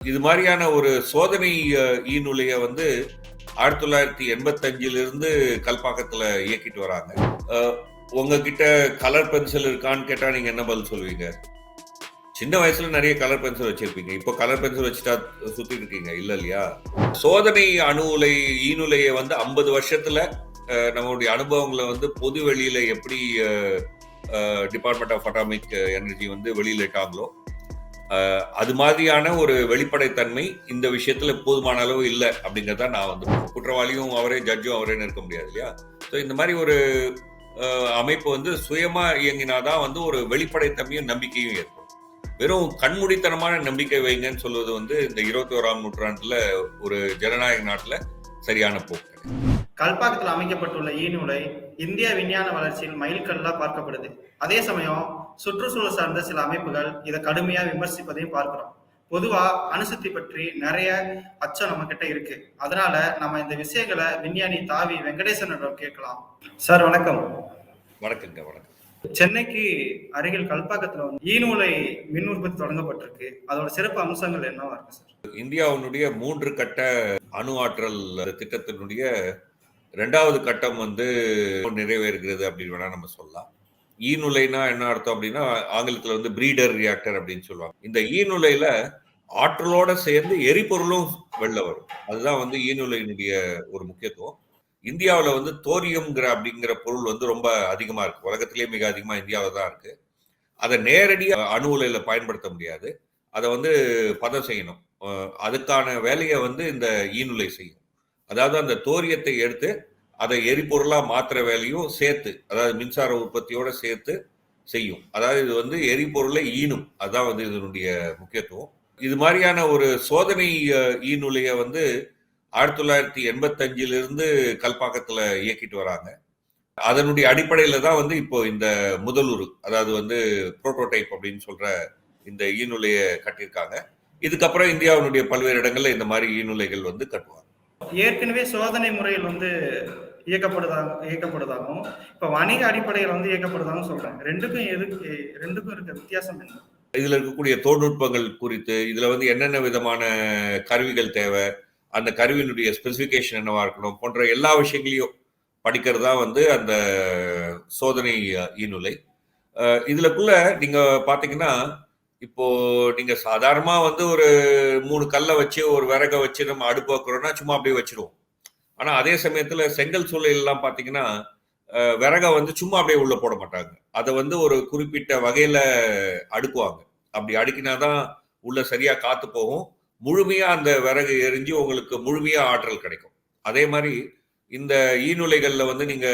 இது மாதிரியான ஒரு சோதனை ஈ ஈநுழைய வந்து ஆயிரத்தி தொள்ளாயிரத்தி எண்பத்தஞ்சிலிருந்து கல்பாக்கத்துல இயக்கிட்டு வராங்க. அஹ், உங்ககிட்ட கலர் பென்சில் இருக்கான்னு கேட்டா நீங்க என்ன பதில் சொல்லுவீங்க சின்ன வயசுல நிறைய கலர் பென்சில் வச்சிருப்பீங்க. இப்போ கலர் பென்சில் வச்சுட்டா சுத்திட்டு இருக்கீங்க. இல்ல இல்லையா? சோதனை அணு உலை ஈநுலையை வந்து ஐம்பது வருஷத்துல நம்மளுடைய அனுபவங்களை வந்து பொது வெளியில எப்படி டிபார்ட்மெண்ட் ஆஃப் அட்டாமிக் எனர்ஜி வந்து வெளியிட்டாங்களோ அது மாதிரியான ஒரு வெளிப்படைத்தன்மை இந்த விஷயத்துல போதுமான அளவு இல்லை அப்படிங்கிறத நான் வந்து குற்றவாளியும் அவரே ஜட்ஜும் அவரேன்னு இருக்க முடியாது இல்லையா? ஸோ இந்த மாதிரி ஒரு அமைப்பு வந்து சுயமா இயங்கினாதான் வந்து ஒரு வெளிப்படைத்தன்மையும் நம்பிக்கையும் ஏற்படும். வெறும் கண்மூடித்தனமான நம்பிக்கை வைங்கன்னு சொல்வது வந்து இந்த இருபத்தி ஓராம் நூற்றாண்டுல ஒரு ஜனநாயக நாட்டுல சரியான போக்கு. கல்பாக்கத்தில் அமைக்கப்பட்டுள்ள ஈநூலை இந்திய விஞ்ஞான வளர்ச்சியில் மைல்கல்லா பார்க்கப்படுது. அதே சமயம் சுற்றுச்சூழல் சார்ந்த சில அமைப்புகள் இதை கடுமையா விமர்சிப்பதையும் பார்க்கிறோம். பொதுவா அணுசக்தி பற்றி நிறைய அச்சம் நம்ம கிட்ட இருக்கு. அதனால நம்ம இந்த விஷயங்களை விஞ்ஞானி தாவி வெங்கடேசனிடம் கேட்கலாம். சார் வணக்கம். வணக்கங்க வணக்கம். சென்னைக்கு அருகில் கல்பாக்கத்துல வந்து ஈநூலை மின் உற்பத்தி தொடங்கப்பட்டிருக்கு. அதோட சிறப்பு அம்சங்கள் என்னவா இருக்கு சார்? இந்தியாவினுடைய மூன்று கட்ட அணு ஆற்றல் திட்டத்தினுடைய ரெண்டாவது கட்டம் வந்து நிறைவேறுகிறது அப்படின்னு வேணா நம்ம சொல்லலாம். ஈநுலைனா என்ன அர்த்தம் அப்படின்னா ஆங்கிலத்துல வந்து பிரீடர் ரியாக்டர் அப்படின்னு சொல்லுவாங்க. இந்த ஈநுலையில ஆற்றலோட சேர்ந்து எரிபொருளும் வெளில வரும். அதுதான் வந்து ஈநுலையினுடைய ஒரு முக்கியத்துவம். இந்தியாவில் வந்து தோரியம்ங்கிற அப்படிங்கிற பொருள் வந்து ரொம்ப அதிகமா இருக்கு. உலகத்திலேயே மிக அதிகமாக இந்தியாவில் தான் இருக்கு. அதை நேரடியாக அணு உலையில் பயன்படுத்த முடியாது. அதை வந்து பதம் செய்யணும். அதுக்கான வேலையை வந்து இந்த ஈநுலை செய்யும். அதாவது அந்த தோரியத்தை எடுத்து அதை எரிபொருளாக மாற்றுற வேலையும் சேர்த்து அதாவது மின்சார உற்பத்தியோட சேர்த்து செய்யும். அதாவது இது வந்து எரிபொருளை ஈனும். அதுதான் வந்து இதனுடைய முக்கியத்துவம். இது மாதிரியான ஒரு சோதனை அஹ், ஈநுலைய வந்து ஆயிரத்தி தொள்ளாயிரத்தி எண்பத்தஞ்சிலிருந்து கல்பாக்கத்தில் இயக்கிட்டு வராங்க. அதனுடைய அடிப்படையில் தான் வந்து இப்போ இந்த முதலுரு அதாவது வந்து புரோட்டோடைப் அப்படின்னு சொல்கிற இந்த ஈநுலைய கட்டியிருக்காங்க. இதுக்கப்புறம் இந்தியாவினுடைய பல்வேறு இடங்களில் இந்த மாதிரி ஈநுலைகள் வந்து கட்டுவாங்க. ஏற்கனவே சோதனை முறையில் வந்து இயக்கப்படுதாக இயக்கப்படுதாகவும் இப்போ வணிக அடிப்படையில் வந்து இயக்கப்படுதாகவும் சொல்கிறேன் ரெண்டுக்கும் எதுக்கு ரெண்டுக்கும் இருக்க வித்தியாசம் என்ன? இதுல இருக்கக்கூடிய தொழில்நுட்பங்கள் குறித்து இதுல வந்து என்னென்ன விதமான கருவிகள் தேவை அந்த கருவியினுடைய ஸ்பெசிஃபிகேஷன் என்னவா இருக்கணும் போன்ற எல்லா விஷயங்களையும் படிக்கிறது தான் வந்து அந்த சோதனை ஈநுலை இதுலக்குள்ள நீங்க பாத்தீங்கன்னா இப்போ நீங்க சாதாரணமா வந்து ஒரு மூணு கல்லை வச்சு ஒரு விறக வச்சு நம்ம அடுப்பு வைக்கிறோம்னா சும்மா அப்படியே வச்சிருவோம். ஆனா அதே சமயத்துல செங்கல் சூழலெல்லாம் பார்த்தீங்கன்னா பாத்தீங்கன்னா வந்து சும்மா அப்படியே உள்ள போட மாட்டாங்க. அதை வந்து ஒரு குறிப்பிட்ட வகையில அடுக்குவாங்க. அப்படி அடுக்கினாதான் உள்ள சரியா காத்து போகும். முழுமையா அந்த விறகு எரிஞ்சு உங்களுக்கு முழுமையா ஆற்றல் கிடைக்கும். அதே மாதிரி இந்த ஈநுலைகளில் வந்து நீங்க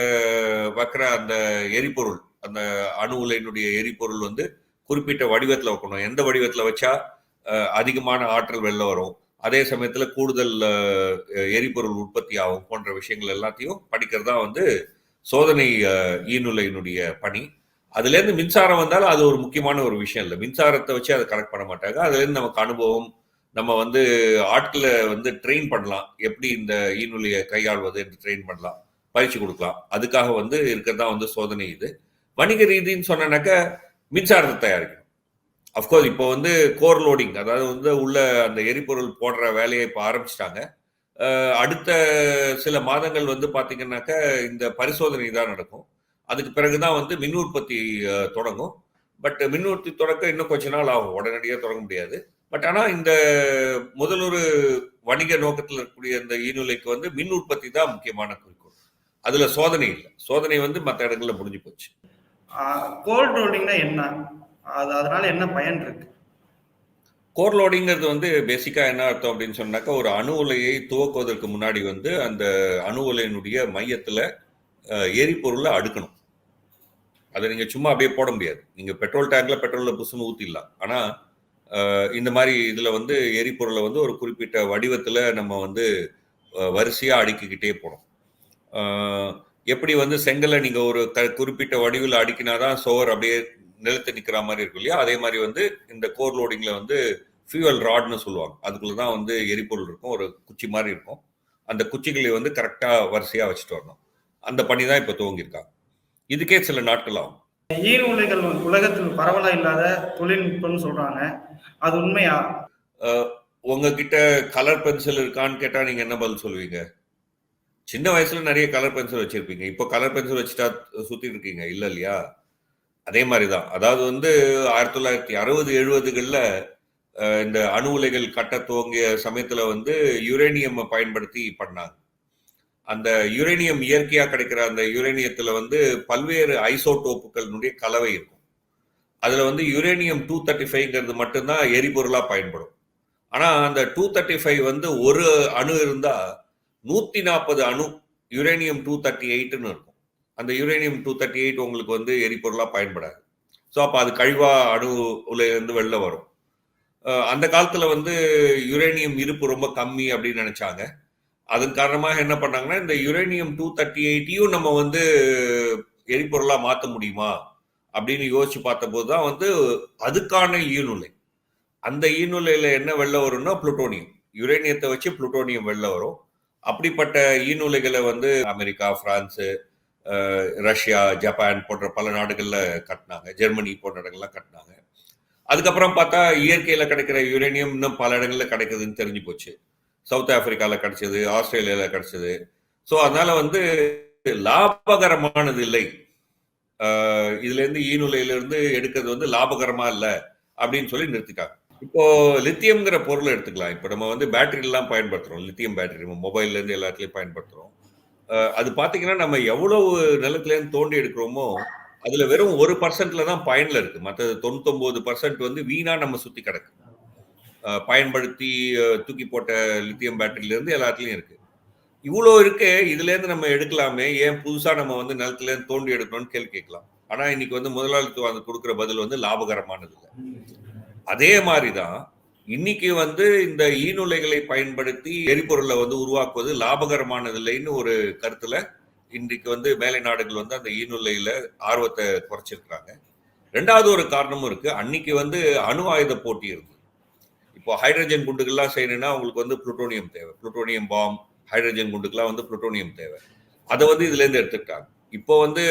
வைக்கிற அந்த எரிபொருள் அந்த அணு உலையினுடைய எரிபொருள் வந்து குறிப்பிட்ட வடிவத்தில் வைக்கணும். எந்த வடிவத்தில் வச்சா அதிகமான ஆற்றல் வெளில வரும்? அதே சமயத்தில் கூடுதல் எரிபொருள் உற்பத்தி ஆகும் போன்ற விஷயங்கள் எல்லாத்தையும் படிக்கிறதா வந்து சோதனை ஈநுலையினுடைய பணி. அதுலேருந்து மின்சாரம் வந்தாலும் அது ஒரு முக்கியமான ஒரு விஷயம் இல்லை. மின்சாரத்தை வச்சு அதை கனெக்ட் பண்ண மாட்டாங்க. அதுலேருந்து நமக்கு அனுபவம் நம்ம வந்து ஆட்களை வந்து ட்ரெயின் பண்ணலாம். எப்படி இந்த ஈநுலையை கையாள்வது என்று ட்ரெயின் பண்ணலாம். பயிற்சி கொடுக்கலாம். அதுக்காக வந்து இருக்கிறதா வந்து சோதனை இது. வணிக ரீதின்னு சொன்னாக்க மின்சாரத்தை தயாரிக்கணும். அஃப்கோர்ஸ் இப்போ வந்து கோர் லோடிங் அதாவது வந்து உள்ள அந்த எரிபொருள் போடுற வேலையை இப்போ ஆரம்பிச்சிட்டாங்க. அடுத்த சில மாதங்கள் வந்து பார்த்தீங்கன்னாக்க இந்த பரிசோதனை தான் நடக்கும். அதுக்கு பிறகு தான் வந்து மின் உற்பத்தி தொடங்கும். பட் மின் உற்பத்தி தொடக்க இன்னும் கொஞ்ச நாள் ஆகும். உடனடியாக தொடங்க முடியாது. பட் ஆனால் இந்த முதலொரு வணிக நோக்கத்தில் இருக்கக்கூடிய இந்த ஈநுலைக்கு வந்து மின் உற்பத்தி தான் முக்கியமான குறிக்கோள். அதில் சோதனை இல்லை. சோதனை வந்து மற்ற இடங்கள்ல முடிஞ்சு போச்சு. கோல்ட் ரோலிங்னா என்ன? அது அதனால என்ன பயன் இருக்கு? கோர் லோடிங்கிறது வந்து பேசிக்கா என்ன அர்த்தம் அப்படின்னு சொன்னாக்கா ஒரு அணு உலையை துவக்குவதற்கு முன்னாடி வந்து அந்த அணு உலையினுடைய மையத்துல எரிபொருளை அடுக்கணும். அதை நீங்க சும்மா அப்படியே போட முடியாது. நீங்க பெட்ரோல் டேங்க்ல பெட்ரோல்ல புசுன்னு ஊத்திடலாம். ஆனா இந்த மாதிரி இதுல வந்து எரிபொருளை வந்து ஒரு குறிப்பிட்ட வடிவத்துல நம்ம வந்து வரிசையா அடுக்கிக்கிட்டே போனோம் எப்படி வந்து செங்கலை நீங்க ஒரு க- குறிப்பிட்ட வடிவில் அடுக்கினாதான் சோர் அப்படியே நிலத்து நிக்கிற மாதிரி இருக்கும் இல்லையா? அதே மாதிரி வந்து இந்த கோர் லோடிங்ல வந்து ஃபியூவல் ராட்னு சொல்லுவாங்க. அதுக்குள்ள தான் வந்து எரிபொருள் இருக்கும். ஒரு குச்சி மாதிரி இருக்கும். அந்த குச்சிகளை வந்து கரெக்டா வரிசையா வச்சுட்டு வரணும். அந்த பணி தான் இப்போ துவங்கியிருக்காங்க. இதுக்கே சில நாட்கள் ஆகும். ஈநூலைகள் உலகத்தில் பரவலா இல்லாத தொழில்நுட்பம்னு சொல்றாங்க. அது உண்மையா? உங்ககிட்ட கலர் பென்சில் இருக்கான்னு கேட்டா நீங்க என்ன பதில் சொல்லுவீங்க? சின்ன வயசுல நிறைய கலர் பென்சில் வச்சிருப்பீங்க. இப்போ கலர் பென்சில் வச்சுட்டா சுத்திட்டு இருக்கீங்க. இல்ல இல்லையா? அதே மாதிரி தான் அதாவது வந்து ஆயிரத்தி தொள்ளாயிரத்தி அறுபது எழுபதுகளில் இந்த அணு உலைகள் கட்ட துவங்கிய சமயத்தில் வந்து யுரேனியம் பயன்படுத்தி பண்ணாங்க. அந்த யுரேனியம் இயற்கையாக கிடைக்கிற அந்த யுரேனியத்தில் வந்து பல்வேறு ஐசோடோப்புகளினுடைய கலவை இருக்கும். அதில் வந்து யுரேனியம் டூ தேர்ட்டி ஃபைவ்ங்கிறது மட்டும்தான் எரிபொருளாக பயன்படும். ஆனால் அந்த டூ தேர்ட்டி ஃபைவ் வந்து ஒரு அணு இருந்தால் நூற்றி நாற்பது அணு யுரேனியம் டூ தேர்ட்டி எயிட்னு இருக்கும். அந்த யுரேனியம் டூ தேர்ட்டி எயிட் உங்களுக்கு வந்து எரிபொருளாக பயன்படாது. ஸோ அப்போ அது கழிவா அணு உலையிலிருந்து வெளில வரும். அந்த காலத்தில் வந்து யுரேனியம் இருப்பு ரொம்ப கம்மி அப்படின்னு நினைச்சாங்க. அதன் காரணமாக என்ன பண்ணாங்கன்னா இந்த யுரேனியம் டூ தேர்ட்டி எயிட்டையும் நம்ம வந்து எரிபொருளாக மாற்ற முடியுமா அப்படின்னு யோசிச்சு பார்த்தபோது தான் வந்து அதுக்கான ஈநுலை அந்த ஈநுலையில என்ன வெளில வரும்னா புளுட்டோனியம் யுரேனியத்தை வச்சு புளுட்டோனியம் வெளில வரும். அப்படிப்பட்ட ஈநுலைகளை வந்து அமெரிக்கா பிரான்ஸு ரஷ்யா ஜப்பான் போன்ற பல நாடுகள்ல கட்டினாங்க. ஜெர்மனி போன்ற இடங்கள்லாம் கட்டினாங்க. அதுக்கப்புறம் பார்த்தா இயற்கையில் கிடைக்கிற யுரேனியம் இன்னும் பல இடங்கள்ல கிடைக்குதுன்னு தெரிஞ்சு போச்சு. சவுத் ஆப்பிரிக்காவில் கிடைச்சது ஆஸ்திரேலியால கிடைச்சது. ஸோ அதனால வந்து லாபகரமானது இல்லை. ஆஹ் இதுல இருந்து இருந்து எடுக்கிறது வந்து லாபகரமா இல்லை அப்படின்னு சொல்லி நிறுத்திட்டாங்க. இப்போ லித்தியம்ங்கிற பொருளை எடுத்துக்கலாம். இப்போ நம்ம வந்து பேட்டரிலாம் பயன்படுத்துகிறோம் பயன்படுத்துறோம். லித்தியம் பேட்டரி நம்ம மொபைல்ல இருந்து எல்லாத்துலயும் பயன்படுத்துறோம். அது பாத்தீங்கன்னா நம்ம எவ்வளவு நிலத்துல இருந்து தோண்டி எடுக்கிறோமோ அதுல வெறும் ஒரு பர்சன்ட்ல தான் பயன்ல இருக்கு. மற்றது தொண்ணூத்தொன்பது பர்சன்ட் வந்து வீணா நம்ம சுத்தி கிடக்கு. பயன்படுத்தி தூக்கி போட்ட லித்தியம் பேட்டரியில இருந்து எல்லாத்துலயும் இருக்கு. இவ்வளோ இருக்கு இதுல இருந்து நம்ம எடுக்கலாமே ஏன் புதுசா நம்ம வந்து நிலத்துல இருந்து தோண்டி எடுக்கணும்னு கேள்வி கேட்கலாம். ஆனா இன்னைக்கு வந்து முதலாளித்துவம் அது கொடுக்குற பதில் வந்து லாபகரமானது இல்லை. அதே மாதிரிதான் இன்னைக்கு வந்து இந்த ஈநுலைகளை பயன்படுத்தி எரிபொருளை வந்து உருவாக்குவது லாபகரமானது இல்லைன்னு ஒரு கருத்துல இன்றைக்கு வந்து மேலை நாடுகள் வந்து அந்த ஈநுலையில ஆர்வத்தை குறைச்சிருக்கிறாங்க. ரெண்டாவது ஒரு காரணமும் இருக்கு. அன்னைக்கு வந்து அணு ஆயுத போட்டி இருக்கு. இப்போ ஹைட்ரஜன் குண்டுகள்லாம் செய்யணும்னா உங்களுக்கு வந்து புளுட்டோனியம் தேவை. புளுட்டோனியம் பாம் ஹைட்ரஜன் குண்டுக்கெல்லாம் வந்து புளுட்டோனியம் தேவை. அதை வந்து இதுலேருந்து எடுத்துக்கிட்டாங்க. இப்போ வந்து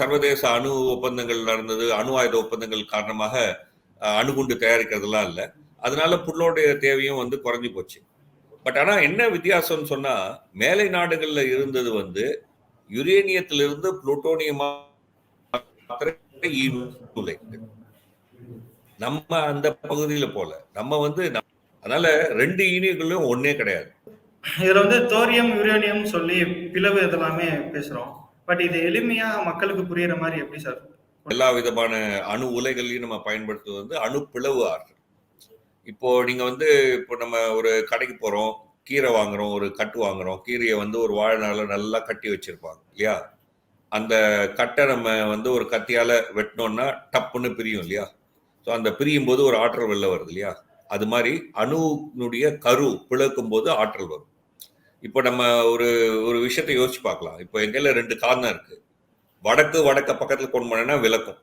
சர்வதேச அணு ஒப்பந்தங்கள் நடந்தது. அணு ஆயுத ஒப்பந்தங்கள் காரணமாக அணுகுண்டு தயாரிக்கிறதுலாம் இல்லை. அதனால புல்லோடைய தேவையும் வந்து குறைஞ்சு போச்சு. பட் ஆனா என்ன வித்தியாசம்னு சொன்னா மேலை நாடுகள்ல இருந்தது வந்து யுரேனியத்திலிருந்து புளுட்டோனியமா நம்ம அந்த பகுதியில போல. நம்ம வந்து அதனால ரெண்டு ஈனியங்களும் ஒன்னே கிடையாது. இதுல வந்து தோரியம் யுரேனியம் சொல்லி பிளவு இதெல்லாமே பேசுறோம். பட் இது எளிமையா மக்களுக்கு புரியுற மாதிரி எப்படி சார்? எல்லா விதமான அணு உலைகளையும் நம்ம பயன்படுத்துவது வந்து அணு பிளவு ஆற்றல். இப்போ நீங்க வந்து இப்போ நம்ம ஒரு கடைக்கு போறோம் கீரை வாங்குறோம் ஒரு கட்டு வாங்குறோம் கீரையை வந்து ஒரு வாழ்நாள நல்லா கட்டி வச்சிருப்பாங்க இல்லையா? அந்த கட்டை நம்ம வந்து ஒரு கத்தியால வெட்டினோம்னா டப்புன்னு பிரியும் இல்லையா? ஸோ அந்த பிரியும் போது ஒரு ஆற்றல் வெளில வருது இல்லையா? அது மாதிரி அணுனுடைய கரு பிளக்கும் போது ஆற்றல் வரும். இப்போ நம்ம ஒரு ஒரு விஷயத்தை யோசிச்சு பார்க்கலாம். இப்போ எங்கையில ரெண்டு காரணம் இருக்கு. வடக்கு வடக்க பக்கத்தில் கொண்டு போனேன்னா விளக்கும்.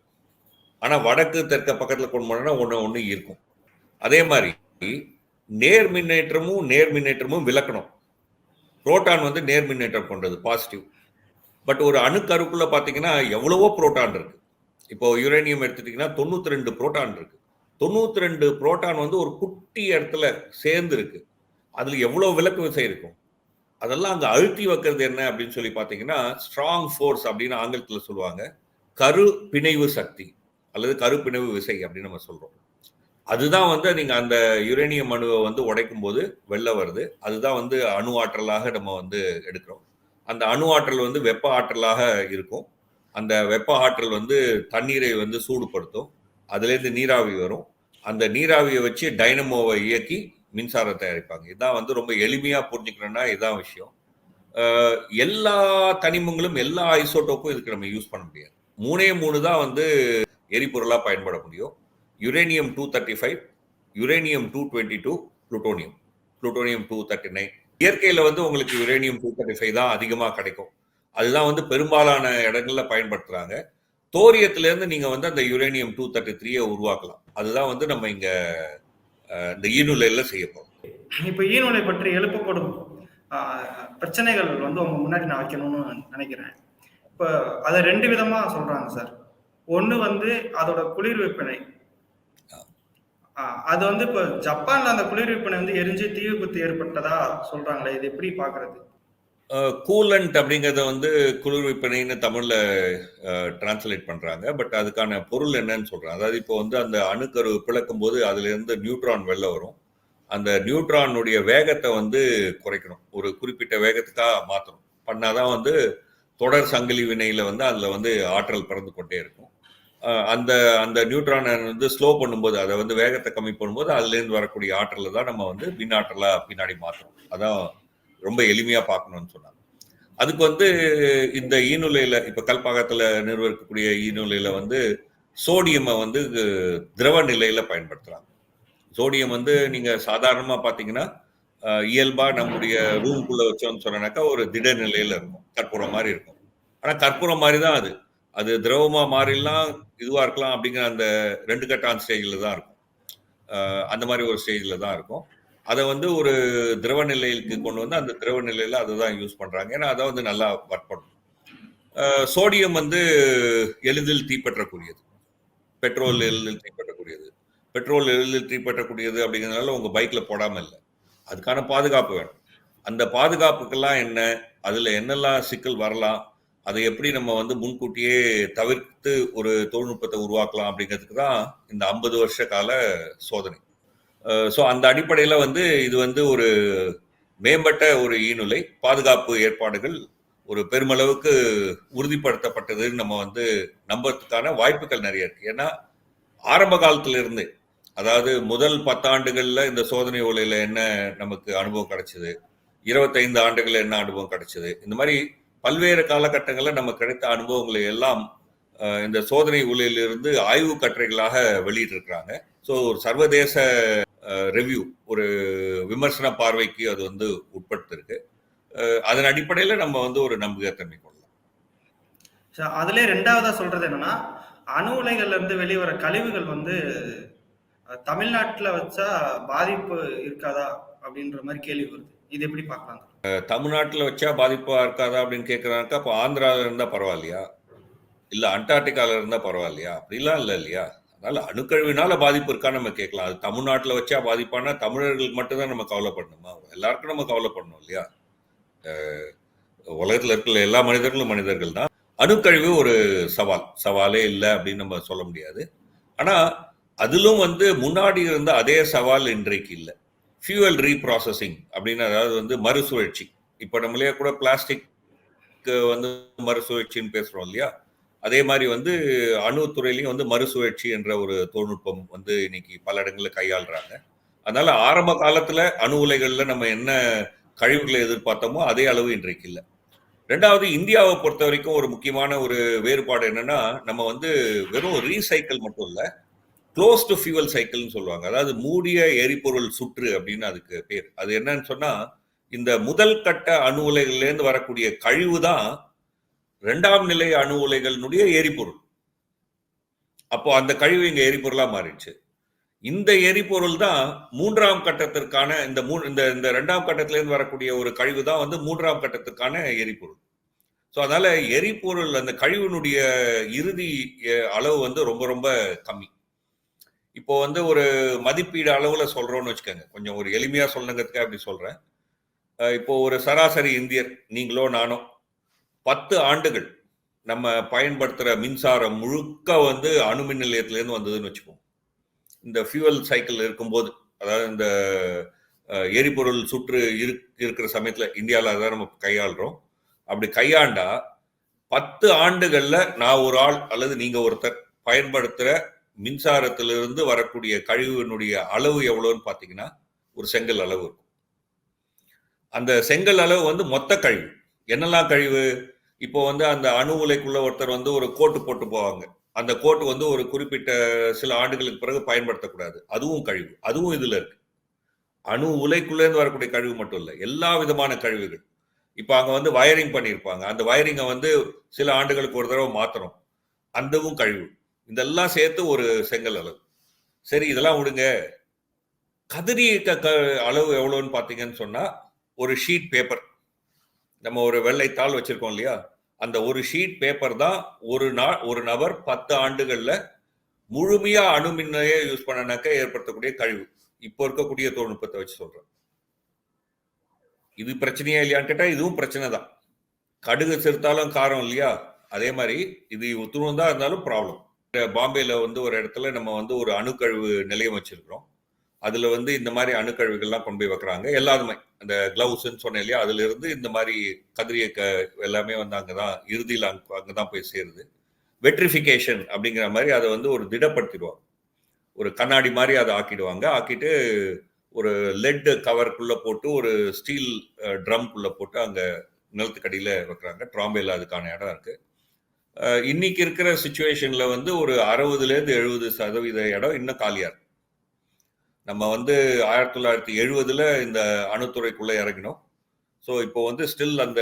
ஆனால் வடக்கு தெற்க பக்கத்தில் கொண்டு போனேன்னா ஒன்று ஒன்று இருக்கும் அதே மாதிரி நேர் மின்னேற்றமும் நேர் மின்னேற்றமும் விளக்கணும். புரோட்டான் வந்து நேர் மின்னேற்றம் கொண்டது பாசிட்டிவ் பட் ஒரு அணுக்கருக்குள்ள பார்த்தீங்கன்னா எவ்வளவோ புரோட்டான் இருக்கு. இப்போ யுரேனியம் எடுத்துட்டீங்கன்னா தொண்ணூத்தி ரெண்டு புரோட்டான் இருக்கு. தொண்ணூத்தி ரெண்டு புரோட்டான் வந்து ஒரு குட்டி இடத்துல சேர்ந்து இருக்கு. அதுல எவ்வளவு விளக்கு விசை இருக்கும்? அதெல்லாம் அங்கே அழுத்தி வைக்கிறது என்ன அப்படின்னு சொல்லி பார்த்தீங்கன்னா ஸ்ட்ராங் ஃபோர்ஸ் அப்படின்னு ஆங்கிலத்தில் சொல்லுவாங்க. கரு பிணைவு சக்தி அல்லது கருப்பிணைவு விசை அப்படின்னு நம்ம சொல்கிறோம் அதுதான் வந்து நீங்கள் அந்த யுரேனியம் அணுவை வந்து உடைக்கும் போது வெளில வருது. அதுதான் வந்து அணு ஆற்றலாக நம்ம வந்து எடுக்கிறோம். அந்த அணு ஆற்றல் வந்து வெப்ப ஆற்றலாக இருக்கும். அந்த வெப்ப ஆற்றல் வந்து தண்ணீரை வந்து சூடுபடுத்தும். அதுலேருந்து நீராவி வரும். அந்த நீராவியை வச்சு டைனமோவை இயக்கி மின்சாரம் தயாரிப்பாங்க. இதான் வந்து ரொம்ப எளிமையாக புரிஞ்சுக்கணும்னா இதான் விஷயம். எல்லா தனிமங்களும் எல்லா ஐசோட்டோப்பும் இதுக்கு நம்ம யூஸ் பண்ண முடியாது. மூணே மூணு தான் வந்து எரிபொருளாக பயன்பட முடியும். Uranium two thirty five uranium two twenty two plutonium plutonium two thirty nine இயற்கையில் வந்து உங்களுக்கு யுரேனியம் டூ தேர்ட்டி ஃபைவ் தான் அதிகமாக கிடைக்கும். அதுதான் வந்து பெரும்பாலான இடங்களில் பயன்படுத்துகிறாங்க தோரியத்திலேருந்து நீங்கள் வந்து அந்த யுரேனியம் டூ தேர்ட்டி த்ரீயை உருவாக்கலாம். அதுதான் வந்து நம்ம இங்கே இந்த ஈனுலையில் செய்ய போகிறோம் இப்போ ஈநுலை பற்றி எழுப்பப்படும் பிரச்சனைகள் வந்து அவங்க முன்னாடி நான் வைக்கணும்னு நினைக்கிறேன். இப்போ அதை ரெண்டு விதமாக சொல்கிறாங்க சார். ஒன்று வந்து அதோட குளிர் வெப்பனை அது வந்து இப்போ ஜப்பான்ல அந்த குளிர்விப்பனை வந்து எரிஞ்சு தீ விபத்து ஏற்பட்டதா சொல்றாங்களே இது எப்படி பாக்குறது? கூலண்ட் அப்படிங்கிறத வந்து குளிர்விப்பனைன்னு தமிழ்ல டிரான்ஸ்லேட் பண்றாங்க. பட் அதுக்கான பொருள் என்னன்னு சொல்றாங்க அதாவது இப்போ வந்து அந்த அணுக்கரு பிளக்கும் போது அதுல இருந்து நியூட்ரான் வெளில வரும். அந்த நியூட்ரானுடைய வேகத்தை வந்து குறைக்கணும். ஒரு குறிப்பிட்ட வேகத்துக்காக மாற்றணும் பண்ணாதான் வந்து தொடர் சங்கிலி வினையில வந்து அதுல வந்து ஆற்றல் பறந்து கொண்டே இருக்கும். அந்த அந்த நியூட்ரானை வந்து ஸ்லோ பண்ணும்போது அதை வந்து வேகத்தை கம்மி பண்ணும்போது அதுலேருந்து வரக்கூடிய ஆற்றலை தான் நம்ம வந்து மின் பின்னாடி மாற்றணும் அதான் ரொம்ப எளிமையாக பார்க்கணும்னு சொன்னாங்க. அதுக்கு வந்து இந்த ஈநுலையில் இப்போ கல்பாகத்தில் நிர்வகிக்கக்கூடிய ஈநுலையில் வந்து சோடியமை வந்து திரவ நிலையில் பயன்படுத்துகிறாங்க சோடியம் வந்து நீங்கள் சாதாரணமாக பார்த்தீங்கன்னா இயல்பாக நம்முடைய ரூம்குள்ளே வச்சோம்னு சொன்னாக்கா ஒரு திட நிலையில் இருக்கும். கற்பூரம் மாதிரி இருக்கும். ஆனால் கற்பூரம் மாதிரி தான் அது. அது திரவமா மாறிடலாம் இதுவா இருக்கலாம் அப்படிங்கிற அந்த ரெண்டு கட்டான் ஸ்டேஜ்ல தான் இருக்கும். அந்த மாதிரி ஒரு ஸ்டேஜ்ல தான் இருக்கும். அதை வந்து ஒரு திரவ நிலைக்கு கொண்டு வந்து அந்த திரவ நிலையில அதை தான் யூஸ் பண்றாங்க. ஏன்னா அதை வந்து நல்லா ஒர்க் பண்ணும் சோடியம் வந்து எளிதில் தீப்பற்றக்கூடியது பெட்ரோல் எளிதில் தீப்பற்றக்கூடியது பெட்ரோல் எளிதில் தீப்பற்றக்கூடியது அப்படிங்கிறதுனால உங்க பைக்ல போடாம இல்லை. அதுக்கான பாதுகாப்பு வேணும். அந்த பாதுகாப்புக்கெல்லாம் என்ன அதுல என்னெல்லாம் சிக்கல் வரலாம் அதை எப்படி நம்ம வந்து முன்கூட்டியே தவிர்த்து ஒரு தொழில்நுட்பத்தை உருவாக்கலாம் அப்படிங்கிறதுக்கு தான் இந்த ஐம்பது வருஷ கால சோதனை. ஸோ அந்த அடிப்படையில் வந்து இது வந்து ஒரு மேம்பட்ட ஒரு ஈநுலை பாதுகாப்பு ஏற்பாடுகள் ஒரு பெருமளவுக்கு உறுதிப்படுத்தப்பட்டதுன்னு நம்ம வந்து நம்புறதுக்கான வாய்ப்புகள் நிறைய இருக்கு. ஏன்னா ஆரம்ப காலத்திலிருந்து அதாவது முதல் பத்தாண்டுகளில் இந்த சோதனை ஒலையில் என்ன நமக்கு அனுபவம் கிடைச்சது இருபத்தைந்து ஆண்டுகளில் என்ன அனுபவம் கிடைச்சது இந்த மாதிரி பல்வேறு காலகட்டங்களில் நம்ம கிடைத்த அனுபவங்களை எல்லாம் இந்த சோதனை உலையிலிருந்து ஆய்வு கட்டுரைகளாக வெளியிட்டிருக்கிறாங்க. ஸோ ஒரு சர்வதேச ரிவ்யூ ஒரு விமர்சன பார்வைக்கு அது வந்து உட்படுத்திருக்கு. அதன் அடிப்படையில் நம்ம வந்து ஒரு நம்பகத்தன்மை கொள்ளலாம். So, அதுலயே ரெண்டாவதா சொல்றது என்னன்னா அணு உலைகள்ல இருந்து வெளிவர கழிவுகள் வந்து தமிழ்நாட்டில் வச்சா பாதிப்பு இருக்காதா அப்படின்ற மாதிரி கேள்வி வருது. இது எப்படி பார்க்கலாங்க தமிழ்நாட்டில் வச்சா பாதிப்பா இருக்காதா அப்படின்னு கேட்குறாங்க அப்போ ஆந்திராவில் இருந்தால் பரவாயில்லையா? இல்லை அண்டார்டிகாவில் இருந்தால் பரவாயில்லையா? அப்படிலாம் இல்லை இல்லையா? அதனால் அணுக்கழிவினால பாதிப்பு இருக்கான்னு நம்ம கேட்கலாம். அது தமிழ்நாட்டில் வச்சா பாதிப்பானா தமிழர்களுக்கு மட்டும்தான் நம்ம கவலைப்படணுமா? எல்லாருக்கும் நம்ம கவலைப்படணும் இல்லையா? உலகத்தில் இருக்கிற எல்லா மனிதர்களும் மனிதர்கள் தான். அணுக்கழிவு ஒரு சவால். சவாலே இல்லை அப்படின்னு நம்ம சொல்ல முடியாது. ஆனால் அதிலும் வந்து முன்னாடி இருந்த அதே சவால் இன்றைக்கு இல்லை. ஃபியூவல் ரீப்ராசஸிங் அப்படின்னு அதாவது வந்து மறுசுழற்சி. இப்போ நம்மளே கூட பிளாஸ்டிக் வந்து மறுசுழற்சின்னு பேசுகிறோம் இல்லையா? அதே மாதிரி வந்து அணு துறையிலையும் வந்து மறுசுழற்சி என்ற ஒரு தொழில்நுட்பம் வந்து இன்னைக்கு பல இடங்களில் கையாளுறாங்க. அதனால ஆரம்ப காலத்துல அணு உலைகளில் நம்ம என்ன கழிவுகளை எதிர்பார்த்தோமோ அதே அளவு இன்றைக்கு இல்லை. ரெண்டாவது இந்தியாவை பொறுத்த வரைக்கும் ஒரு முக்கியமான ஒரு வேறுபாடு என்னன்னா நம்ம வந்து வெறும் ரீசைக்கிள் மட்டும் இல்லை க்ளோஸ் டு ஃபியூவல் சைக்கிள்னு சொல்லுவாங்க. அதாவது மூடிய எரிபொருள் சுற்று அப்படின்னு அதுக்கு பேர். அது என்னன்னு சொன்னா இந்த முதல் கட்ட அணு உலைகள்லேருந்து வரக்கூடிய கழிவு தான் ரெண்டாம் நிலை அணு உலைகளினுடைய எரிபொருள். அப்போ அந்த கழிவு இங்க எரிபொருளா மாறிடுச்சு. இந்த எரிபொருள் தான் மூன்றாம் கட்டத்திற்கான இந்த மூ இந்த இந்த ரெண்டாம் கட்டத்திலேருந்து வரக்கூடிய ஒரு கழிவு தான் வந்து மூன்றாம் கட்டத்திற்கான எரிபொருள். ஸோ அதனால எரிபொருள் அந்த கழிவினுடைய இறுதி அளவு வந்து ரொம்ப ரொம்ப கம்மி. இப்போ வந்து ஒரு மதிப்பீடு அளவுல சொல்றோம்னு வச்சுக்கோங்க. கொஞ்சம் ஒரு எளிமையா சொல்லுங்கிறதுக்காக அப்படி சொல்றேன். இப்போ ஒரு சராசரி இந்தியர் நீங்களோ நானோ பத்து ஆண்டுகள் நம்ம பயன்படுத்துகிற மின்சாரம் முழுக்க வந்து அணுமின் நிலையத்திலேருந்து வந்ததுன்னு வச்சுப்போம் இந்த ஃபியூவல் சைக்கிள் இருக்கும்போது அதாவது இந்த எரிபொருள் சுற்று இரு இருக்கிற சமயத்தில் இந்தியாவில் அதான் நம்ம கையாளுறோம். அப்படி கையாண்டா பத்து ஆண்டுகளில் நான் ஒரு ஆள் அல்லது நீங்கள் ஒருத்தர் பயன்படுத்துகிற மின்சாரத்திலிருந்து வரக்கூடிய கழிவுனுடைய அளவு எவ்வளோன்னு பார்த்தீங்கன்னா ஒரு செங்கல் அளவு இருக்கும். அந்த செங்கல் அளவு வந்து மொத்த கழிவு. என்னெல்லாம் கழிவு? இப்போ வந்து அந்த அணு உலைக்குள்ள ஒருத்தர் வந்து ஒரு கோட்டு போட்டு போவாங்க. அந்த கோட்டு வந்து ஒரு குறிப்பிட்ட சில ஆண்டுகளுக்கு பிறகு பயன்படுத்தக்கூடாது. அதுவும் கழிவு. அதுவும் இதில் இருக்கு. அணு உலைக்குள்ளேருந்து வரக்கூடிய கழிவு மட்டும் இல்லை. எல்லா விதமான கழிவுகள். இப்போ அங்கே வந்து வயரிங் பண்ணியிருப்பாங்க. அந்த வயரிங்கை வந்து சில ஆண்டுகளுக்கு ஒரு தடவை மாற்றணும் அந்தவும் கழிவு. இதெல்லாம் சேர்த்து ஒரு செங்கல் அளவு. சரி இதெல்லாம் விடுங்க. கதிரியக்க க அளவு எவ்வளோன்னு பார்த்தீங்கன்னு சொன்னால் ஒரு ஷீட் பேப்பர் நம்ம ஒரு வெள்ளைத்தாள் வச்சுருக்கோம் இல்லையா? அந்த ஒரு ஷீட் பேப்பர் தான் ஒரு நாள் ஒரு நபர் பத்து ஆண்டுகளில் முழுமையாக அணுமின்னையே யூஸ் பண்ணனாக்க ஏற்படுத்தக்கூடிய கழிவு. இப்போ இருக்கக்கூடிய தொழில்நுட்பத்தை வச்சு சொல்கிறேன் இது பிரச்சனையா இல்லையான்னு இதுவும் பிரச்சனை தான். கடுகு சிறுத்தாலும் காரம் இல்லையா? அதே மாதிரி இது துணுந்தா இருந்தாலும் ப்ராப்ளம் பாம்பேல வந்து ஒரு இடத்துல நம்ம வந்து ஒரு அணுக்கழிவு நிலையம் வச்சிருக்கிறோம். அதுல வந்து இந்த மாதிரி அணுக்கழிவுகள்லாம் கொண்டு போய் வைக்கிறாங்க. எல்லாருமே. அந்த கிளவுஸ்ன்னு சொன்னேன் இல்லையா? அதுல இருந்து இந்த மாதிரி கதிரிய க எல்லாமே வந்து அங்கதான் இறுதியில் அங்க அங்கதான் போய் சேருது. வெட்ரிஃபிகேஷன் அப்படிங்கிற மாதிரி அதை வந்து ஒரு திடப்படுத்திடுவாங்க. ஒரு கண்ணாடி மாதிரி அதை ஆக்கிடுவாங்க. ஆக்கிட்டு ஒரு லெட் கவருக்குள்ள போட்டு ஒரு ஸ்டீல் ட்ரம்குள்ள போட்டு அங்கே நிலத்துக்கடியில் வைக்கிறாங்க. ட்ராம்பேல அதுக்கான இடம் இருக்குது இன்னைக்கு இருக்கிற சுச்சுவேஷன்ல வந்து ஒரு அறுபதுலேருந்து எழுபது சதவீத இடம் இன்னும் காலியா இருக்கு. நம்ம வந்து ஆயிரத்தி தொள்ளாயிரத்தி எழுபதுல இந்த அணுத்துறைக்குள்ள இறங்கினோம். ஸோ இப்போ வந்து ஸ்டில் அந்த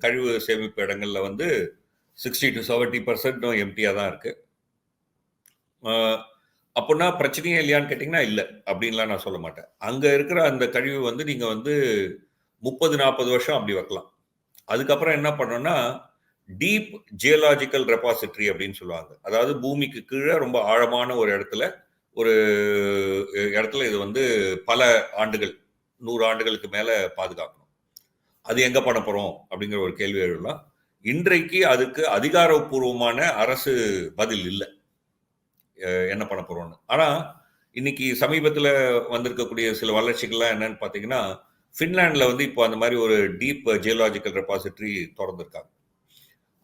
கழிவு சேமிப்பு இடங்கள்ல வந்து சிக்ஸ்டி டு செவன்ட்டி பர்சன்ட் எம்டியாக தான் இருக்கு. அஹ் அப்படின்னா பிரச்சனையே இல்லையான்னு கேட்டிங்கன்னா இல்லை அப்படின்லாம் நான் சொல்ல மாட்டேன். அங்கே இருக்கிற அந்த கழிவு வந்து நீங்கள் வந்து முப்பது நாற்பது வருஷம் அப்படி வைக்கலாம். அதுக்கப்புறம் என்ன பண்ணோன்னா டீப் ஜியலாஜிக்கல் ரெபாசிட்ரி அப்படின்னு சொல்லுவாங்க. அதாவது பூமிக்கு கீழே ரொம்ப ஆழமான ஒரு இடத்துல ஒரு இடத்துல இது வந்து பல ஆண்டுகள் நூறு ஆண்டுகளுக்கு மேலே பாதுகாக்கணும். அது எங்கே பண்ண போகிறோம் அப்படிங்கிற ஒரு கேள்வி எழுதலாம் இன்றைக்கு அதுக்கு அதிகாரப்பூர்வமான அரசு பதில் இல்லை. என்ன பண்ண போகிறோன்னு ஆனால் இன்னைக்கு சமீபத்தில் வந்திருக்கக்கூடிய சில வளர்ச்சிகள்லாம் என்னன்னு பார்த்தீங்கன்னா ஃபின்லாண்டில் வந்து இப்போ அந்த மாதிரி ஒரு டீப் ஜியலாஜிக்கல் ரெபாசிட்ரி திறந்துருக்காங்க.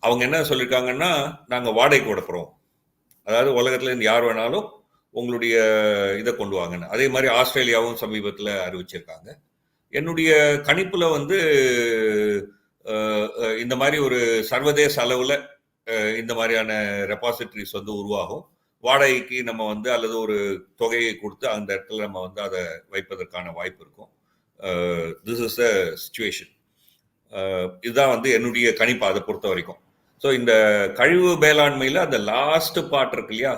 அவங்க என்ன சொல்லியிருக்காங்கன்னா நாங்கள் வாடகைக்கு விட அதாவது உலகத்தில் யார் வேணாலும் உங்களுடைய இதை கொண்டு வாங்கன்னு. அதே மாதிரி ஆஸ்திரேலியாவும் சமீபத்தில் அறிவிச்சிருக்காங்க. என்னுடைய கணிப்பில் வந்து இந்த மாதிரி ஒரு சர்வதேச அளவில் இந்த மாதிரியான ரெப்பாசிட்டரிஸ் வந்து உருவாகும். வாடகைக்கு நம்ம வந்து அல்லது ஒரு தொகையை கொடுத்து அந்த இடத்துல நம்ம வந்து அதை வைப்பதற்கான வாய்ப்பு இருக்கும். திஸ் இஸ் த சுச்சுவேஷன் இதுதான் வந்து என்னுடைய கணிப்பு. அதை பொறுத்த வரைக்கும். ஸோ இந்த கழிவு மேலாண்மையில் அந்த லாஸ்ட் பார்ட் இருக்கு இல்லையா?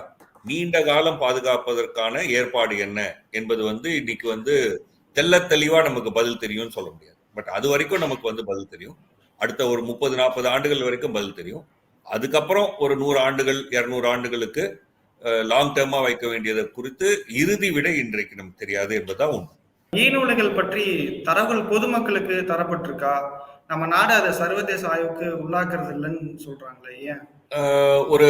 நீண்ட காலம் பாதுகாப்பதற்கான ஏற்பாடு என்ன என்பது வந்து இன்னைக்கு வந்து தெல்ல தெளிவா நமக்கு பதில் தெரியும்னு சொல்ல முடியாது. பட் அது வரைக்கும் நமக்கு வந்து பதில் தெரியும். அடுத்த ஒரு முப்பது நாற்பது ஆண்டுகள் வரைக்கும் பதில் தெரியும். அதுக்கப்புறம் ஒரு நூறு ஆண்டுகள் இருநூறு ஆண்டுகளுக்கு லாங் டேர்மா வைக்க வேண்டியதை குறித்து இறுதி விட இன்றைக்கு நமக்கு தெரியாது என்பதுதான் உண்மை. ஈநூலைகள் பற்றி தரவுகள் பொதுமக்களுக்கு தரப்பட்டிருக்கா? நம்ம நாடு அதை சர்வதேச ஆய்வுக்கு உள்ளாக்குறது இல்லைன்னு சொல்றாங்களே ஏன் ஒரு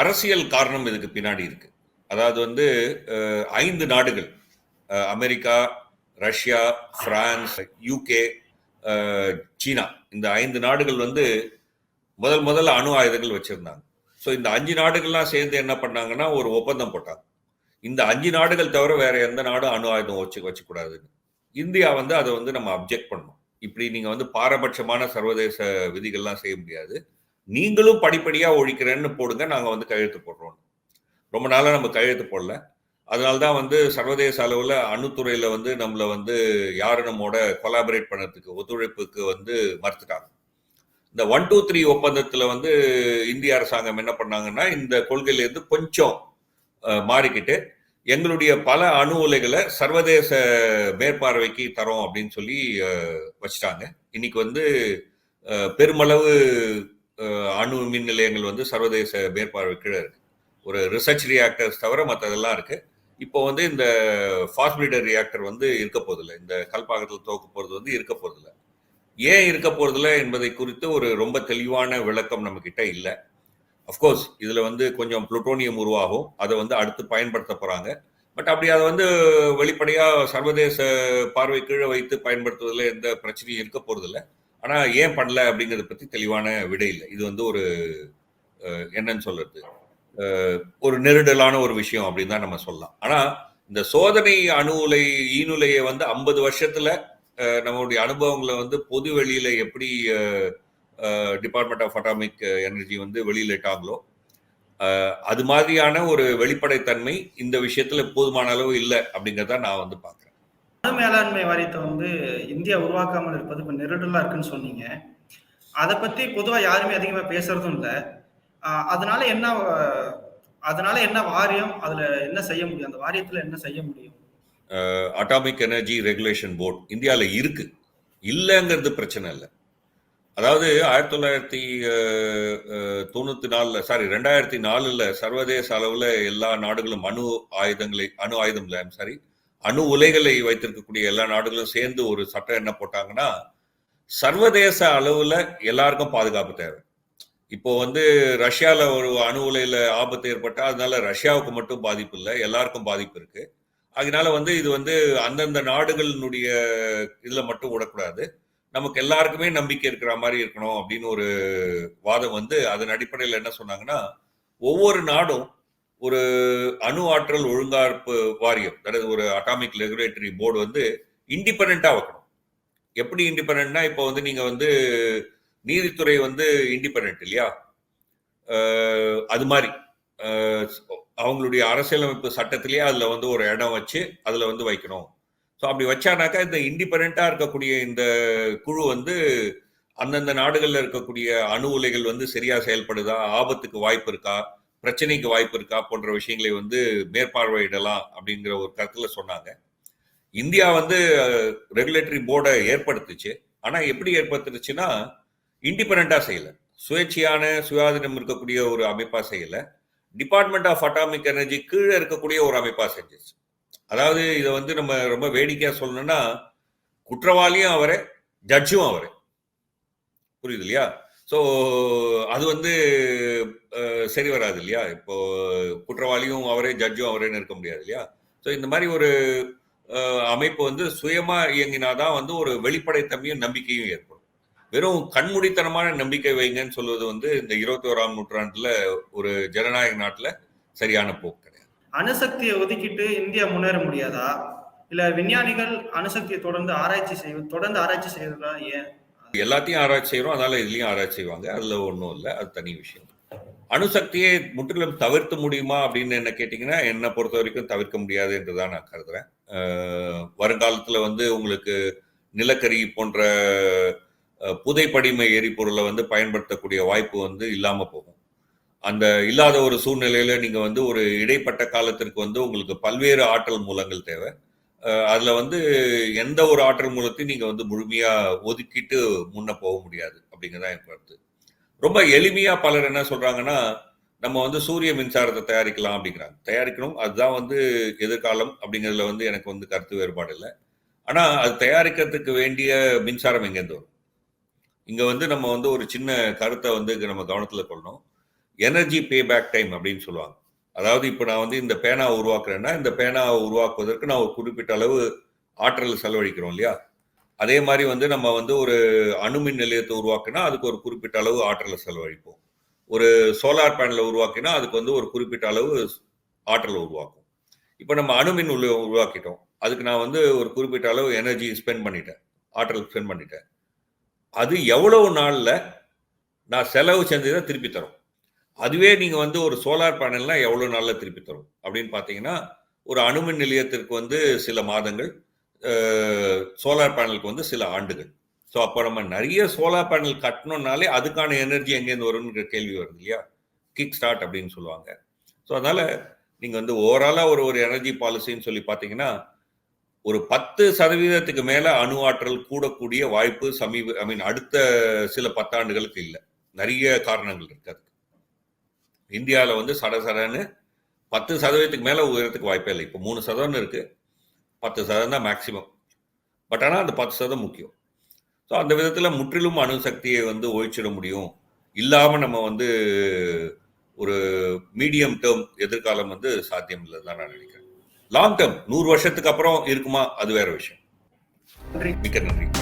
அரசியல் காரணம் இதுக்கு பின்னாடி இருக்கு. அதாவது வந்து ஐந்து நாடுகள் அமெரிக்கா ரஷ்யா பிரான்ஸ் யூகே சீனா. இந்த ஐந்து நாடுகள் வந்து முதல் முதல்ல அணு ஆயுதங்கள் வச்சிருந்தாங்க. ஸோ இந்த அஞ்சு நாடுகள்லாம் சேர்ந்து என்ன பண்ணாங்கன்னா ஒரு ஒப்பந்தம் போட்டாங்க. இந்த அஞ்சு நாடுகள் தவிர வேற எந்த நாடும் அணு ஆயுதம் வச்சு வச்சுக்கூடாதுன்னு. இந்தியா வந்து அதை வந்து நம்ம அப்ஜெக்ட் பண்ணணும். இப்படி நீங்கள் வந்து பாரபட்சமான சர்வதேச விதிகள்லாம் செய்ய முடியாது. நீங்களும் படிப்படியாக ஒழிக்கிறேன்னு போடுங்க நாங்கள் வந்து கையெழுத்து போடுறோம். ரொம்ப நாளாக நம்ம கையெழுத்து போடல. அதனால்தான் வந்து சர்வதேச அளவில் அணுத்துறையில் வந்து நம்மளை வந்து யாரும் நம்மோட கொலாபரேட் பண்ணுறதுக்கு ஒத்துழைப்புக்கு வந்து மறுத்துட்டாங்க. இந்த ஒன் டூ த்ரீ ஒப்பந்தத்தில் வந்து இந்திய அரசாங்கம் என்ன பண்ணாங்கன்னா இந்த கொள்கையிலேருந்து கொஞ்சம் மாறிக்கிட்டு எங்களுடைய பல அணு உலைகளை சர்வதேச மேற்பார்வைக்கு தரோம் அப்படின்னு சொல்லி வச்சிட்டாங்க. இன்னைக்கு வந்து பெருமளவு அணு மின் நிலையங்கள் வந்து சர்வதேச மேற்பார்வை கீழே இருக்கு. ஒரு ரிசர்ச் ரியாக்டர்ஸ் தவிர மற்றதெல்லாம் இருக்கு. இப்போ வந்து இந்த ஃபாஸ்பிரிடர் ரியாக்டர் வந்து இருக்க போதில்லை இந்த கல்பாக்கத்தில் துவக்க போகிறது வந்து இருக்க போதில்லை ஏன் இருக்க போறதில்ல என்பதை குறித்து ஒரு ரொம்ப தெளிவான விளக்கம் நம்மக்கிட்ட இல்லை. அஃப்கோர்ஸ் இதில் வந்து கொஞ்சம் புளுட்டோனியம் உருவாகும். அதை வந்து அடுத்து பயன்படுத்த போகிறாங்க பட் அப்படி அதை வந்து வெளிப்படையாக சர்வதேச பார்வை கீழே வைத்து பயன்படுத்துவதில் எந்த பிரச்சனையும் இருக்க போகிறதில்ல ஆனால் ஏன் பண்ணல அப்படிங்கிறத பற்றி தெளிவான விடை இல்லை. இது வந்து ஒரு என்னன்னு சொல்றது? ஒரு நெருடலான ஒரு விஷயம் அப்படின்னு தான் நம்ம சொல்லலாம். ஆனால் இந்த சோதனை அணு உலை ஈனுலையை வந்து ஐம்பது வருஷத்தில் நம்மளுடைய அனுபவங்களை வந்து பொது வெளியில் எப்படி டிபார்ட்மெண்ட் ஆஃப் அட்டாமிக் எனர்ஜி வந்து வெளியிட்டாங்களோ அது மாதிரியான ஒரு வெளிப்படைத்தன்மை இந்த விஷயத்துல போதுமான அளவு இல்லை அப்படிங்கிறத நான் வந்து பாக்குறேன் அணு மேலாண்மை வாரியத்தை வந்து இந்தியா உருவாக்காமல் இருப்பது இப்போ நெருடலா இருக்குன்னு சொன்னீங்க. அதை பத்தி பொதுவாக யாருமே அதிகமா பேசுறதும் இல்லை. அதனால என்ன அதனால என்ன வாரியம் அதுல என்ன செய்ய முடியும்? அந்த வாரியத்துல என்ன செய்ய முடியும்? அட்டாமிக் எனர்ஜி ரெகுலேஷன் போர்டு இந்தியாவில் இருக்கு. இல்லைங்கிறது பிரச்சனை இல்லை. அதாவது ஆயிரத்தி தொள்ளாயிரத்தி தொண்ணூத்தி நாலுல சாரி ரெண்டாயிரத்தி நாலுல சர்வதேச அளவுல எல்லா நாடுகளும் அணு ஆயுதங்களை அணு ஆயுதம் இல்லை சாரி அணு உலைகளை வைத்திருக்கக்கூடிய எல்லா நாடுகளும் சேர்ந்து ஒரு சட்டம் என்ன போட்டாங்கன்னா சர்வதேச அளவுல எல்லாருக்கும் பாதுகாப்பு தேவை. இப்போ வந்து ரஷ்யாவில் ஒரு அணு உலையில ஆபத்து ஏற்பட்டால் அதனால ரஷ்யாவுக்கு மட்டும் பாதிப்பு இல்லை எல்லாருக்கும் பாதிப்பு இருக்கு. அதனால வந்து இது வந்து அந்தந்த நாடுகளினுடைய இதில் மட்டும் விடக்கூடாது. நமக்கு எல்லாருக்குமே நம்பிக்கை இருக்கிற மாதிரி இருக்கணும் அப்படின்னு ஒரு வாதம் வந்து அதன் அடிப்படையில் என்ன சொன்னாங்கன்னா ஒவ்வொரு நாடும் ஒரு அணு ஆற்றல் ஒழுங்கார்ப்பு வாரியம் அதாவது ஒரு அட்டாமிக் ரெகுலேட்டரி போர்டு வந்து இண்டிபெண்டா வைக்கணும். எப்படி இண்டிபெண்ட்னா இப்போ வந்து நீங்கள் வந்து நீதித்துறை வந்து இண்டிபெண்ட் இல்லையா? அது மாதிரி. அவங்களுடைய அரசியலமைப்பு சட்டத்திலேயே அதில் வந்து ஒரு இடம் வச்சு அதில் வந்து வைக்கணும். ஸோ அப்படி வச்சானாக்கா இந்த இண்டிபெண்ட்டாக இருக்கக்கூடிய இந்த குழு வந்து அந்தந்த நாடுகளில் இருக்கக்கூடிய அணு உலைகள் வந்து சரியாக செயல்படுதா ஆபத்துக்கு வாய்ப்பு இருக்கா பிரச்சனைக்கு வாய்ப்பு இருக்கா போன்ற விஷயங்களை வந்து மேற்பார்வையிடலாம் அப்படிங்கிற ஒரு கருத்தில் சொன்னாங்க. இந்தியா வந்து ரெகுலேட்டரி போர்டை ஏற்படுத்துச்சு. ஆனால் எப்படி ஏற்படுத்துச்சுன்னா இண்டிபெண்ட்டாக செய்யலை. சுயேட்சையான சுயாதீனம் இருக்கக்கூடிய ஒரு அமைப்பாக செய்யலை. டிபார்ட்மெண்ட் ஆஃப் அட்டாமிக் எனர்ஜி கீழே இருக்கக்கூடிய ஒரு அமைப்பாக செஞ்சிச்சு. அதாவது இதை வந்து நம்ம ரொம்ப வேடிக்கையாக சொல்லணும்னா குற்றவாளியும் அவரே ஜட்ஜும் அவரே. புரியுது இல்லையா? ஸோ அது வந்து சரி வராது இல்லையா? இப்போ குற்றவாளியும் அவரே ஜட்ஜும் அவரேன்னு இருக்க முடியாது இல்லையா? ஸோ இந்த மாதிரி ஒரு அமைப்பு வந்து சுயமா இயங்கினாதான் வந்து ஒரு வெளிப்படைத்தன்மையும் நம்பிக்கையும் ஏற்படும். வெறும் கண்மூடித்தனமான நம்பிக்கை வைங்கன்னு சொல்வது வந்து இந்த இருபத்தி ஓராம் நூற்றாண்டுல ஒரு ஜனநாயக நாட்டில் சரியான போக்கு. அணுசக்தியை ஒதுக்கிட்டு இந்தியா முன்னேற முடியாதா? இல்ல விஞ்ஞானிகள் அணுசக்தியை தொடர்ந்து ஆராய்ச்சி செய்வது தொடர்ந்து ஆராய்ச்சி செய்யறதா ஏன்? எல்லாத்தையும் ஆராய்ச்சி செய்யறோம் அதனால இதுலயும் ஆராய்ச்சி செய்வாங்க. அதுல ஒன்றும் இல்லை. அது தனி விஷயம். அணுசக்தியை முற்றிலும் தவிர்த்து முடியுமா அப்படின்னு என்ன கேட்டிங்கன்னா என்னை பொறுத்த வரைக்கும் தவிர்க்க முடியாது என்று தான் நான் கருதுறேன். வருங்காலத்தில் வந்து உங்களுக்கு நிலக்கரி போன்ற புதை புதைப்படிம எரிபொருளை வந்து பயன்படுத்தக்கூடிய வாய்ப்பு வந்து இல்லாமல் போகும். அந்த இல்லாத ஒரு சூழ்நிலையில நீங்க வந்து ஒரு இடைப்பட்ட காலத்திற்கு வந்து உங்களுக்கு பல்வேறு ஆற்றல் மூலங்கள் தேவை. அதில் அதுல வந்து எந்த ஒரு ஆற்றல் மூலத்தையும் நீங்க வந்து முழுமையா ஒதுக்கிட்டு முன்ன போக முடியாது அப்படிங்கிறதான் என் கருத்து. ரொம்ப எளிமையா பலர் என்ன சொல்றாங்கன்னா நம்ம வந்து சூரிய மின்சாரத்தை தயாரிக்கலாம் அப்படிங்கிறாங்க. தயாரிக்கணும். அதுதான் வந்து எதிர்காலம் அப்படிங்கிறதுல வந்து எனக்கு வந்து கருத்து வேறுபாடு இல்லை. ஆனால் அது தயாரிக்கிறதுக்கு வேண்டிய மின்சாரம் எங்கேருந்து வரும்? இங்கே வந்து நம்ம வந்து ஒரு சின்ன கருத்தை வந்து நம்ம கவனத்தில் கொள்ளணும். எனர்ஜி பே பேக் டைம் அப்படின்னு சொல்லுவாங்க. அதாவது இப்போ நான் வந்து இந்த பேனாவை உருவாக்குறேன்னா இந்த பேனாவை உருவாக்குவதற்கு நான் ஒரு குறிப்பிட்ட அளவு ஆற்றல் செலவழிக்கிறோம் இல்லையா? அதே மாதிரி வந்து நம்ம வந்து ஒரு அணுமின் நிலையத்தை உருவாக்கினா அதுக்கு ஒரு குறிப்பிட்ட அளவு ஆற்றலை செலவழிப்போம். ஒரு சோலார் பேனலை உருவாக்கினா அதுக்கு வந்து ஒரு குறிப்பிட்ட அளவு ஆற்றலை உருவாக்கும். இப்போ நம்ம அணுமின் உள்ள உருவாக்கிட்டோம். அதுக்கு நான் வந்து ஒரு குறிப்பிட்ட அளவு எனர்ஜி ஸ்பெண்ட் பண்ணிட்டேன். ஆற்றல் ஸ்பெண்ட் பண்ணிட்டேன். அது எவ்வளவு நாளில் நான் செலவு செஞ்சதை திருப்பி தரும். அதுவே நீங்கள் வந்து ஒரு சோலார் பேனல்லாம் எவ்வளோ நாளில் திருப்பி தரும்? அப்படின்னு பார்த்தீங்கன்னா ஒரு அணுமின் நிலையத்திற்கு வந்து சில மாதங்கள் சோலார் பேனலுக்கு வந்து சில ஆண்டுகள். ஸோ அப்போ நம்ம நிறைய சோலார் பேனல் கட்டணும்னாலே அதுக்கான எனர்ஜி எங்கேருந்து வரும்ன்ற கேள்வி வருது இல்லையா? கிக் ஸ்டார்ட் அப்படின்னு சொல்லுவாங்க. ஸோ அதனால் நீங்கள் வந்து ஓவராலாக ஒரு ஒரு எனர்ஜி பாலிசின்னு சொல்லி பார்த்தீங்கன்னா ஒரு பத்து சதவீதத்துக்கு மேலே அணு ஆற்றல் கூடக்கூடிய வாய்ப்பு சமீப ஐ மீன் அடுத்த சில பத்தாண்டுகளுக்கு இல்லை. நிறைய காரணங்கள் இருக்குது அதுக்கு. இந்தியாவில் வந்து சட சடன்னு பத்து சதவீதத்துக்கு மேலே உயரத்துக்கு வாய்ப்பே இல்லை. இப்போ மூணு சதவீதம் இருக்குது பத்து சதவீதம் தான் மேக்சிமம் பட் ஆனால் அந்த பத்து சதவீதம் முக்கியம். ஸோ அந்த விதத்தில் முற்றிலும் அணுசக்தியை வந்து ஒழிச்சிட முடியும். இல்லாமல் நம்ம வந்து ஒரு மீடியம் டேர்ம் எதிர்காலம் வந்து சாத்தியம் இல்லை தான் நான் நினைக்கிறேன். லாங் டேர்ம் நூறு வருஷத்துக்கு அப்புறம் இருக்குமா? அது வேற விஷயம். மிக்க நன்றி.